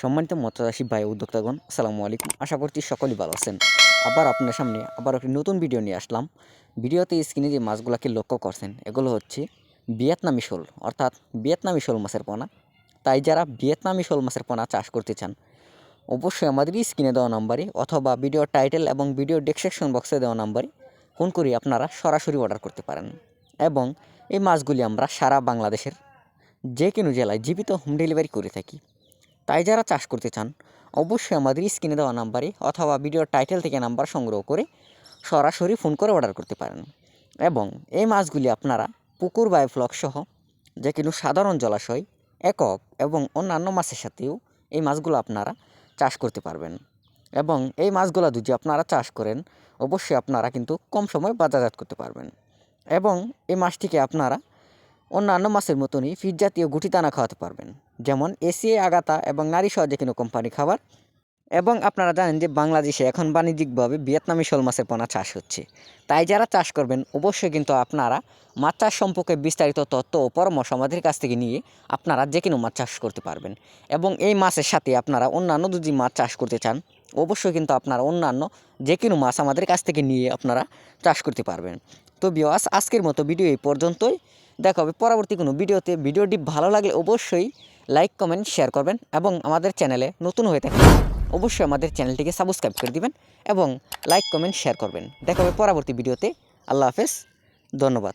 সম্মানিত মৎস্যচাষী ভাই উদ্যোক্তাগণ, আসসালামু আলাইকুম। আশা করছি সকলেই ভালো আছেন। আবার আপনার সামনে আবার একটি নতুন ভিডিও নিয়ে আসলাম। ভিডিওতে স্ক্রিনে যে মাছগুলোকে লক্ষ্য করছেন, এগুলো হচ্ছে ভিয়েতনামি শোল, অর্থাৎ ভিয়েতনামি শোল মাছের পোনা। তাই যারা ভিয়েতনামি শোল মাছের পোনা চাষ করতে চান, অবশ্যই আমাদের স্ক্রিনে দেওয়া নাম্বারে অথবা ভিডিও টাইটেল এবং ভিডিও ডেসক্রিপশন বক্সে দেওয়া নাম্বারে ফোন করে আপনারা সরাসরি অর্ডার করতে পারেন। এবং এই মাছগুলি আমরা সারা বাংলাদেশের যে কোনো জেলায় জীবিত হোম ডেলিভারি করে থাকি। তাই যারা চাষ করতে চান, অবশ্যই আমাদের স্ক্রিনে দেওয়া নাম্বারে অথবা ভিডিওর টাইটেল থেকে নাম্বার সংগ্রহ করে সরাসরি ফোন করে অর্ডার করতে পারেন। এবং এই মাছগুলি আপনারা পুকুর বা সহ যে কোনো সাধারণ জলাশয়, একক এবং অন্যান্য মাছের সাথেও এই মাছগুলো আপনারা চাষ করতে পারবেন। এবং এই মাছগুলো যদি আপনারা চাষ করেন, অবশ্যই আপনারা কিন্তু কম সময় বাজারজাত করতে পারবেন। এবং এই মাছটিকে আপনারা অন্যান্য মাছের মতনই ফিড জাতীয় গুটি দানা খাওয়াতে পারবেন। যেমন এসিএ আগাতা এবং নারী সহ যে কোনো কোম্পানি খাবার। এবং আপনারা জানেন যে বাংলাদেশে এখন বাণিজ্যিকভাবে ভিয়েতনামি শোল মাছের পোনা চাষ হচ্ছে। তাই যারা চাষ করবেন, অবশ্যই কিন্তু আপনারা মাছ চাষ সম্পর্কে বিস্তারিত তথ্য ও পরামর্শ আমাদের কাছ থেকে নিয়ে আপনারা যে কোনো মাছ চাষ করতে পারবেন। এবং এই মাছের সাথে আপনারা অন্যান্য যদি মাছ চাষ করতে চান, অবশ্যই কিন্তু আপনারা অন্যান্য যে কোনো মাছ আমাদের কাছ থেকে নিয়ে আপনারা চাষ করতে পারবেন। তো বিওয়াস আজকের মতো ভিডিও এই পর্যন্তই। দেখা হবে পরবর্তী কোনো ভিডিওতে। ভিডিওটি ভালো লাগলে অবশ্যই লাইক, কমেন্ট, শেয়ার করবেন এবং আমাদের চ্যানেলে নতুন হয়ে থাকে অবশ্যই আমাদের চ্যানেলটিকে সাবস্ক্রাইব করে দিবেন এবং লাইক, কমেন্ট, শেয়ার করবেন। দেখা হবে পরবর্তী ভিডিওতে। আল্লাহ হাফেজ। ধন্যবাদ।